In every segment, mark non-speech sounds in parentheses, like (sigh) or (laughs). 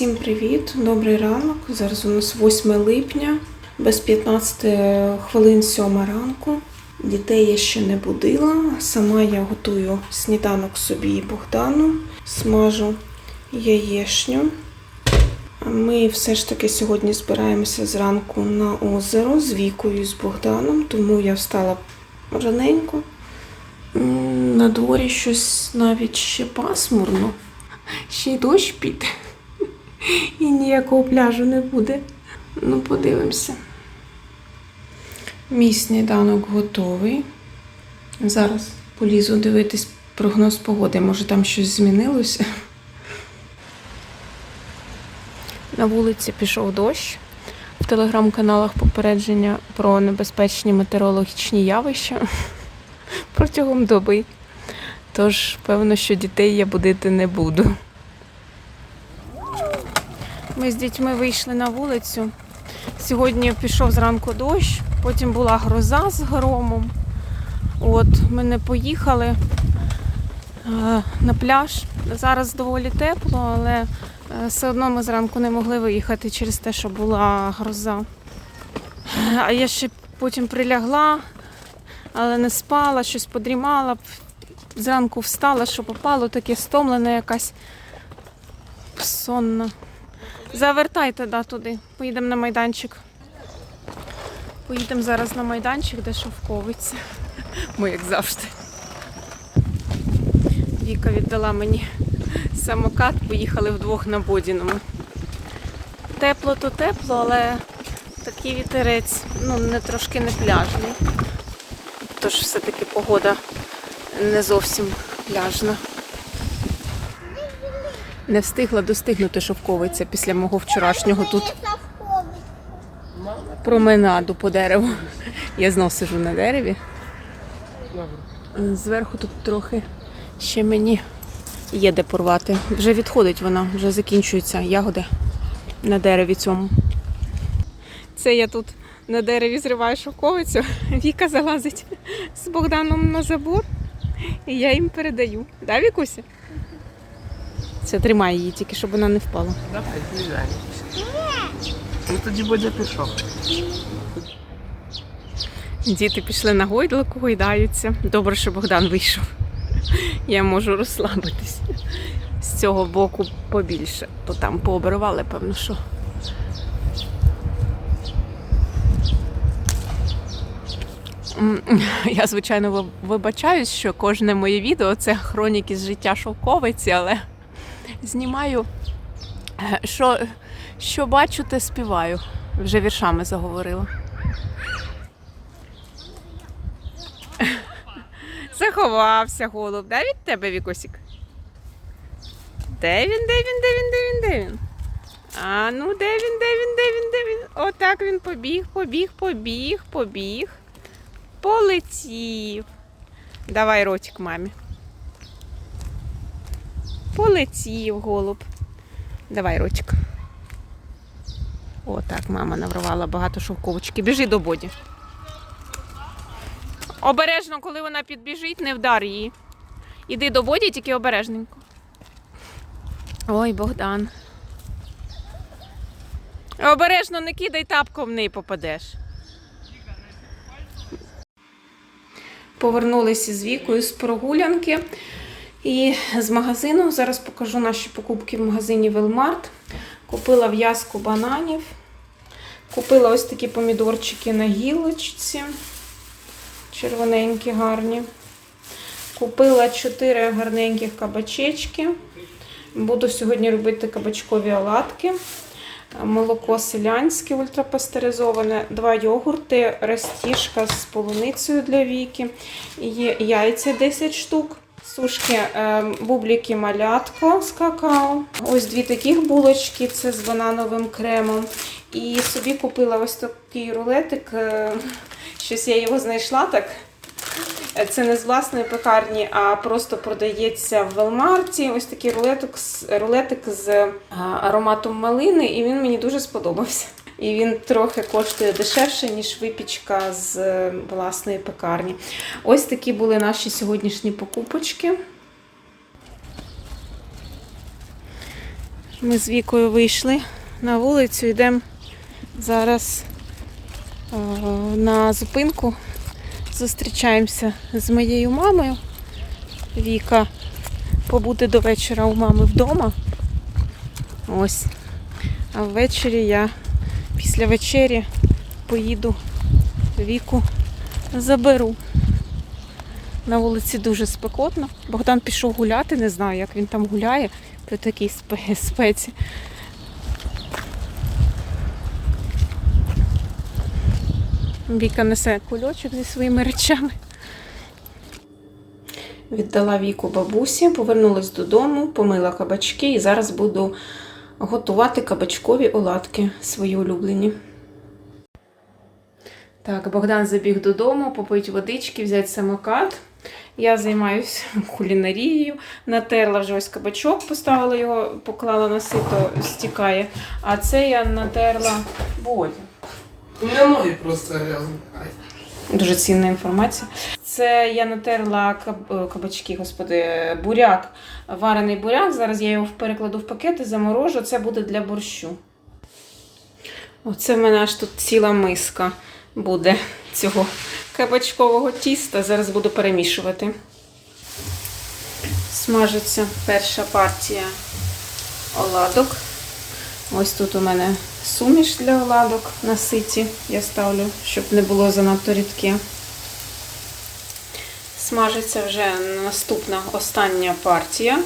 Всім привіт, добрий ранок. Зараз у нас 8 липня, без 15 хвилин 7 ранку. Дітей я ще не будила. Сама я готую сніданок собі і Богдану, смажу яєшню. Ми все ж таки сьогодні збираємося зранку на озеро з Вікою з Богданом, тому я встала раненько. На дворі щось навіть ще пасмурно. Ще й дощ піде. І ніякого пляжу не буде. Ну, подивимося. Мій сніданок готовий. Зараз полізу дивитись прогноз погоди. Може там щось змінилося. На вулиці пішов дощ. В телеграм-каналах попередження про небезпечні метеорологічні явища (laughs) протягом доби. Тож, певно, що дітей я будити не буду. Ми з дітьми вийшли на вулицю. Сьогодні пішов зранку дощ, потім була гроза з громом. От, ми не поїхали е, на пляж. Зараз доволі тепло, але е, все одно ми зранку не могли виїхати через те, що була гроза. А я ще потім прилягла, але не спала, щось подрімала. Зранку встала, що попало, таке стомлена якась сонна. Завертайте да, туди. Поїдемо на майданчик. Поїдемо зараз на майданчик, де шовковиться. (laughs) Ми, як завжди. Віка віддала мені самокат, поїхали вдвох на Бодіному. Тепло то тепло, але такий вітерець, ну, не трошки не пляжний. Тож все-таки погода не зовсім пляжна. Не встигла достигнути шовковиця після мого вчорашнього тут променаду по дереву. Я знов сижу на дереві. Зверху тут трохи ще мені є де порвати. Вже відходить вона, вже закінчуються ягоди на дереві цьому. Це я тут на дереві зриваю шовковицю. Віка залазить з Богданом на забор, і я їм передаю. Да, Вікуся? Це тримай її, тільки щоб вона не впала. Давай, з'їжджай. Ну тоді Бодя пішов. Діти пішли на гойдалку, гойдаються. Добре, що Богдан вийшов. Я можу розслабитись. З цього боку побільше. То там пообривали, певно, що. Я, звичайно, ви- вибачаюсь, що кожне моє відео це хроніки з життя шовковиці, але знімаю, е, що, що бачу, те співаю. Вже віршами заговорила. Заховався голуб. Де від тебе, Вікосік? Де він, де він, де він, де він, де він? А ну де він, де він, де він, де він? Отак він побіг, побіг, побіг, побіг. Полетів. Давай ротик мамі. Полетів голуб. Давай ротик. Отак мама наврувала багато шовковочки. Біжи до боді. Обережно, коли вона підбіжить, не вдар її. Іди до боді, тільки обережненько. Ой, Богдан. Обережно не кидай тапку, в неї попадеш. Повернулися з вікою з прогулянки і з магазину. Зараз покажу наші покупки в магазині Велмарт. Купила в'язку бананів. Купила ось такі помідорчики на гілочці червоненькі, гарні. Купила 4 гарненьких кабачечки. Буду сьогодні робити кабачкові оладки. Молоко селянське ультрапастеризоване, два йогурти, растіжка з полуницею для віки, є яйця 10 штук, сушки е, бубліки малятко з какао. Ось дві таких булочки, це з банановим кремом. І собі купила ось такий рулетик. е, Щось я його знайшла так. Е, Це не з власної пекарні, а просто продається в Велмарті. Ось такий рулетик, рулетик з ароматом малини, і він мені дуже сподобався. І він трохи коштує дешевше, ніж випічка з е, власної пекарні. Ось такі були наші сьогоднішні покупочки. Ми з Вікою вийшли на вулицю, йдемо зараз е, на зупинку. Зустрічаємося з моєю мамою. Віка побути до вечора у мами вдома. Ось. А ввечері я після вечері поїду Віку заберу. На вулиці дуже спекотно. Богдан пішов гуляти, не знаю, як він там гуляє при такій спе- (laughs) спеці. Віка несе кульочок зі своїми речами. Віддала віку бабусі, повернулась додому, помила кабачки і зараз буду готувати кабачкові оладки свої улюблені. Так, Богдан забіг додому, попить водички, взяти самокат. Я займаюся кулінарією. Натерла вже ось кабачок, поставила його, поклала на сито, стікає. А це я натерла бодя. У меня ноги просто грязные. Ай. Дуже цінна інформація. Це я натерла е, кабачки, господи, буряк, варений буряк. Зараз я його перекладу в пакети, заморожу. Це буде для борщу. Оце в мене аж тут ціла миска буде цього кабачкового тіста. Зараз буду перемішувати. Смажиться перша партія оладок. Ось тут у мене суміш для оладок на ситі. Я ставлю, щоб не було занадто рідке. Смажиться вже наступна остання партія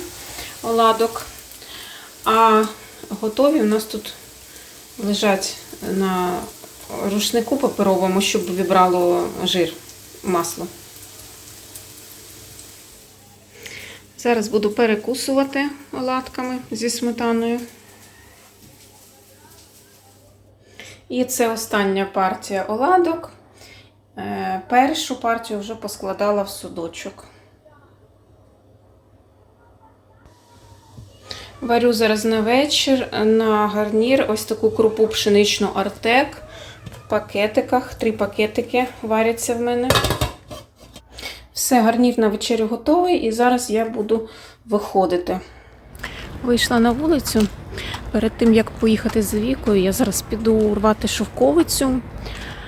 оладок. А готові у нас тут лежать на рушнику паперовому, щоб вібрало жир, масло. Зараз буду перекусувати оладками зі сметаною. І це остання партія оладок. Е, Першу партію вже поскладала в судочок. Варю зараз на вечір на гарнір ось таку крупу пшеничну артек в пакетиках. Три пакетики варяться в мене. Все, гарнір на вечерю готовий, і зараз я буду виходити. Вийшла на вулицю. Перед тим як поїхати з вікою, я зараз піду рвати шовковицю.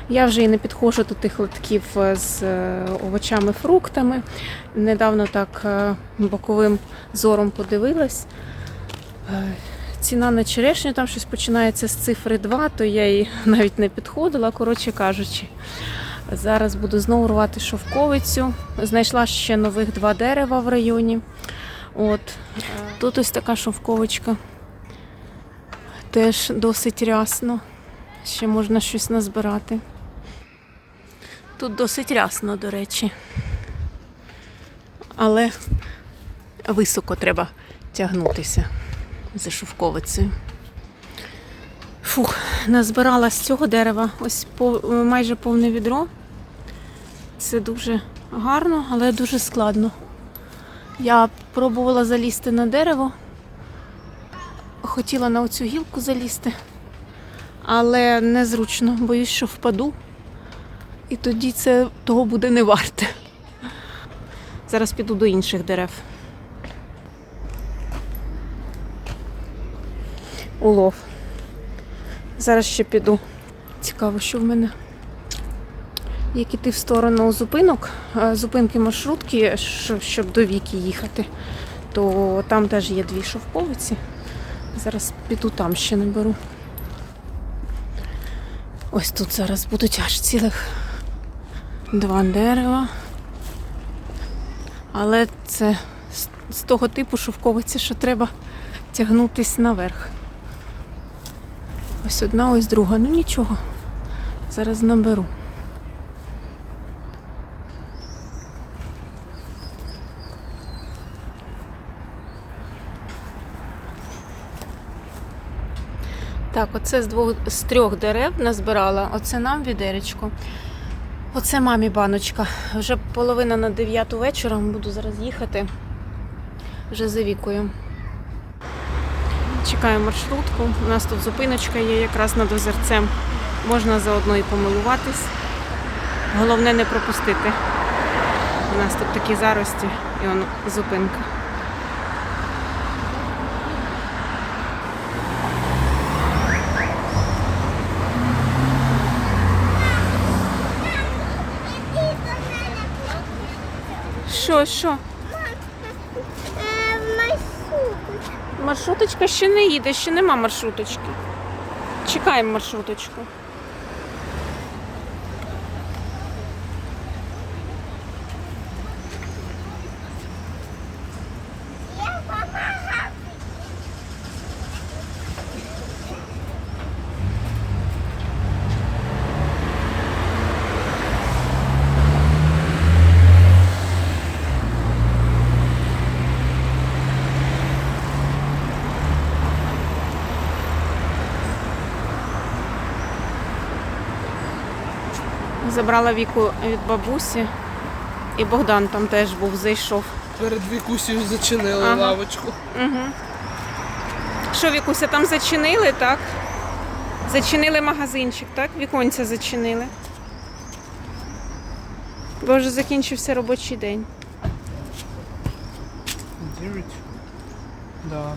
Я вже і не підходжу до тих лотків з е, овочами, фруктами. Недавно так е, боковим зором подивилась. Е, Ціна на черешню там щось починається з цифри 2, то я їй (laughs) навіть не підходила, коротше кажучи. Зараз буду знову рвати шовковицю. Знайшла ще нових два дерева в районі. От. Тут ось така шовковичка. Теж досить рясно. Ще можна щось назбирати. Тут досить рясно, до речі. Але високо треба тягнутися за шовковицею. Фух, назбирала з цього дерева ось по, майже повне відро. Це дуже гарно, але дуже складно. Я пробувала залізти на дерево. Хотіла на оцю гілку залізти, але незручно, боюсь, що впаду. І тоді це того буде не варте. Зараз піду до інших дерев. Улов. Зараз ще піду. Цікаво, що в мене. Як іти в сторону зупинок, е, зупинки маршрутки, щоб до віки їхати, то там теж є дві шовковиці. Зараз піду там ще наберу. Ось тут зараз будуть аж цілих два дерева. Але це з- того типу шовковиці, що треба тягнутись наверх. Ось одна, ось друга. Ну нічого. Зараз наберу. Так, оце з двох з трьох дерев назбирала. Оце нам відеречко. Оце мамі баночка. Вже половина на дев'яту вечора. Буду зараз їхати. Вже за вікою. Чекаю маршрутку. У нас тут зупиночка є якраз над озерцем. Можна заодно і помилуватись. Головне не пропустити. У нас тут такі зарості і он зупинка. Що, що? Маршруточка. Маршруточка ще не їде, ще нема маршруточки. Чекаємо маршруточку. Забрала віку від бабусі. І Богдан там теж був, зайшов. Перед Вікусію зачинили Ага. лавочку. Угу. Що, Вікуся, там зачинили, так? Зачинили магазинчик, так? Віконця зачинили. Бо вже закінчився робочий день. Дев'ять. Да.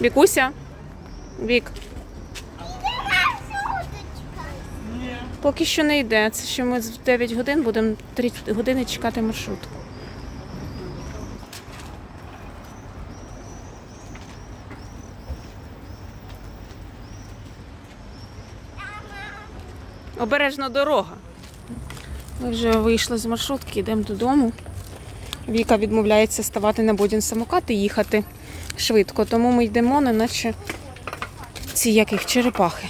Вікуся? Вік, Маршруточка. Поки що не йде. Це ще ми в 9 годин будемо 3 години чекати маршрутку. Обережно дорога. Ми вже вийшли з маршрутки, йдемо додому. Віка відмовляється ставати на бодін самокат і їхати швидко, тому ми йдемо, неначе ці яких черепахи.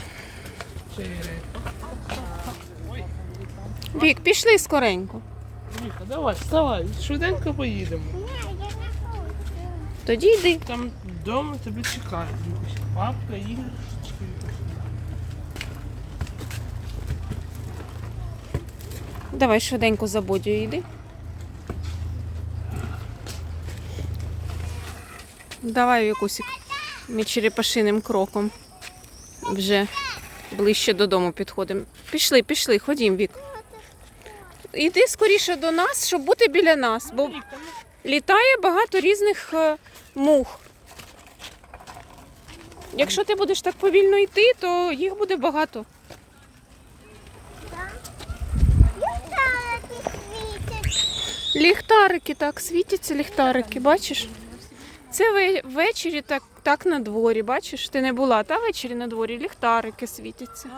Вік, пішли скоренько. Віка, давай, вставай, швиденько поїдемо. Тоді йди. Там вдома тебе чекають. Папка, іграшечки. Давай швиденько за бодю йди. Давай, Вікусик. Ми черепашиним кроком вже ближче додому підходимо. Пішли, пішли, ходім, Вік. Іди скоріше до нас, щоб бути біля нас, бо літає багато різних е, мух. Якщо ти будеш так повільно йти, то їх буде багато. Ліхтарики так, світяться ліхтарики, бачиш? Це ввечері так, так на дворі, бачиш? Ти не була, та ввечері на дворі ліхтарики світяться.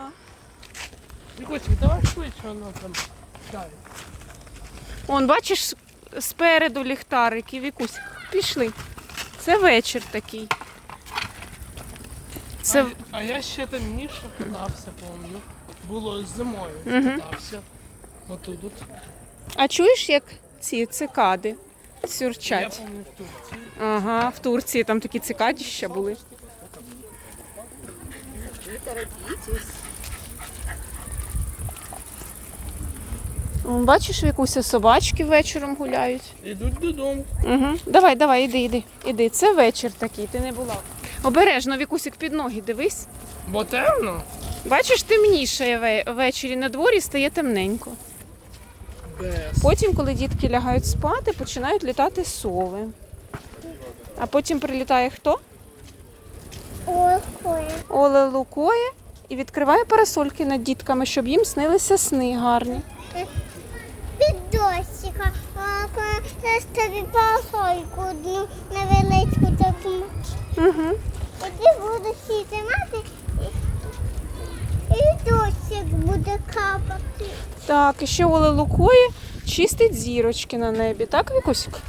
Вікусик, давай швидше, воно там. Он, бачиш, спереду ліхтарики, Вікусь, пішли. Це вечір такий. Це А, а я ще там ніше катався, помню. Було зимою Мгм. катався. Отут. от. А чуєш, як ці цикади Я сюрчать? помню в Турції. Ага, в Турції там такі цикадіща були. Вон, Бачиш, Вікуся, собачки вечором гуляють. Ідуть додому. Угу. Давай, давай, іди, іди, іди. Це вечір такий, ти не була. Обережно, Вікусик, під ноги дивись. Бо темно. Бачиш, темніше ввечері на дворі стає темненько. Без. Потім, коли дітки лягають спати, починають літати сови. А потім прилітає хто? Ой. Оле лукоє і відкриває парасольки над дітками, щоб їм снилися сни гарні. Під дощика. А коли я ж тобі парасольку одну невеличку таку. Угу. Тоді буду сіти мати і, і дощик буде капати. Так, і ще Оле лукоє чистить зірочки на небі, так, Вікусик?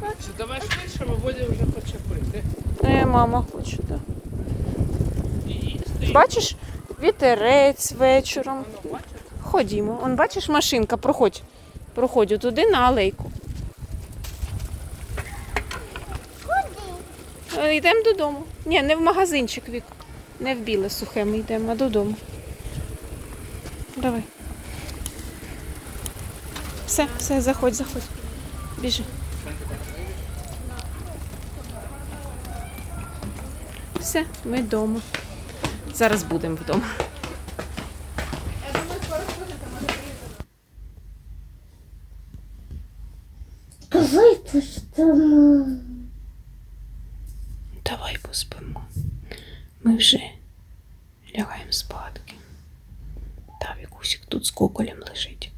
Чи давай швидше, бо Бодя вже хоче пити. Е, мама хоче, так. І їсти. Бачиш, вітерець вечором. Ходімо. Он бачиш, машинка, проходь. Проходь туди на алейку. Куди? Е, Йдемо додому. Ні, не в магазинчик вік. Не в біле сухе ми йдемо, а додому. Давай. Все, все, заходь, заходь. Біжи. Все, ми вдома. Зараз будемо вдома. Давай поспимо. Ми вже лягаємо спадки. Та Вікусик тут з коколем лежить.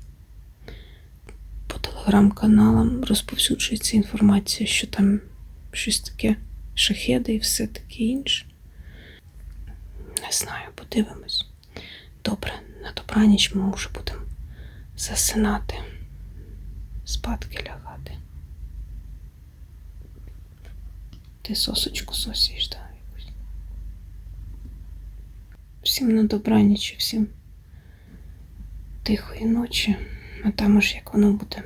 По телеграм-каналам розповсюджується інформація, що там щось таке шахеди і все таке інше. Не знаю, подивимось. Добре, на добраніч ми вже будемо засинати, спадки лягати. Ти сосочку сосіш, да, якусь. Всім на добраніч, всім тихої ночі, а там уж як воно буде.